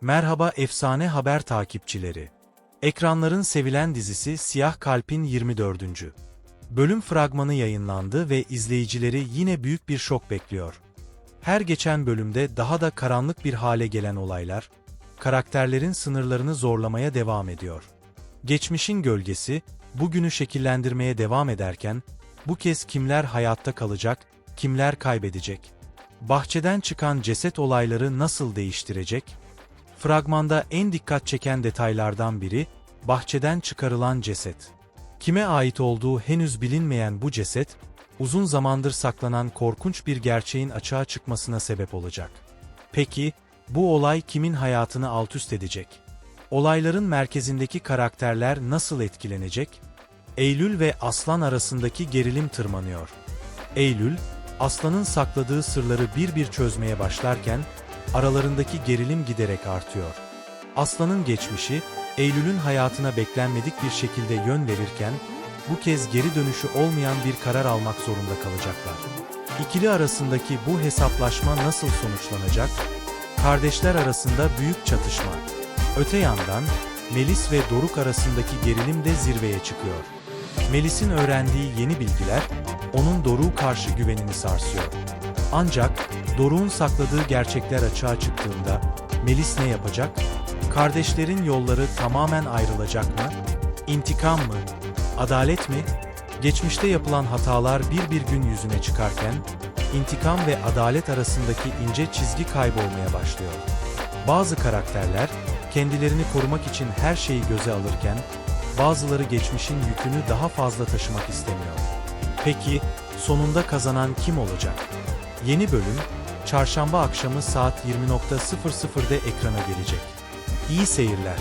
Merhaba efsane haber takipçileri. Ekranların sevilen dizisi Siyah Kalp'in 24. bölüm fragmanı yayınlandı ve izleyicileri yine büyük bir şok bekliyor. Her geçen bölümde daha da karanlık bir hale gelen olaylar, karakterlerin sınırlarını zorlamaya devam ediyor. Geçmişin gölgesi, bugünü şekillendirmeye devam ederken, bu kez kimler hayatta kalacak, kimler kaybedecek? Bahçeden çıkan ceset olayları nasıl değiştirecek? Fragmanda en dikkat çeken detaylardan biri, bahçeden çıkarılan ceset. Kime ait olduğu henüz bilinmeyen bu ceset, uzun zamandır saklanan korkunç bir gerçeğin açığa çıkmasına sebep olacak. Peki, bu olay kimin hayatını altüst edecek? Olayların merkezindeki karakterler nasıl etkilenecek? Eylül ve Aslan arasındaki gerilim tırmanıyor. Eylül, Aslan'ın sakladığı sırları bir bir çözmeye başlarken, aralarındaki gerilim giderek artıyor. Aslan'ın geçmişi, Eylül'ün hayatına beklenmedik bir şekilde yön verirken, bu kez geri dönüşü olmayan bir karar almak zorunda kalacaklar. İkili arasındaki bu hesaplaşma nasıl sonuçlanacak? Kardeşler arasında büyük çatışma. Öte yandan, Melis ve Doruk arasındaki gerilim de zirveye çıkıyor. Melis'in öğrendiği yeni bilgiler, onun Doruk'a karşı güvenini sarsıyor. Ancak, Doruk'un sakladığı gerçekler açığa çıktığında, Melis ne yapacak? Kardeşlerin yolları tamamen ayrılacak mı? İntikam mı? Adalet mi? Geçmişte yapılan hatalar bir bir gün yüzüne çıkarken, intikam ve adalet arasındaki ince çizgi kaybolmaya başlıyor. Bazı karakterler, kendilerini korumak için her şeyi göze alırken, bazıları geçmişin yükünü daha fazla taşımak istemiyor. Peki, sonunda kazanan kim olacak? Yeni bölüm, çarşamba akşamı saat 20.00'de ekrana gelecek. İyi seyirler.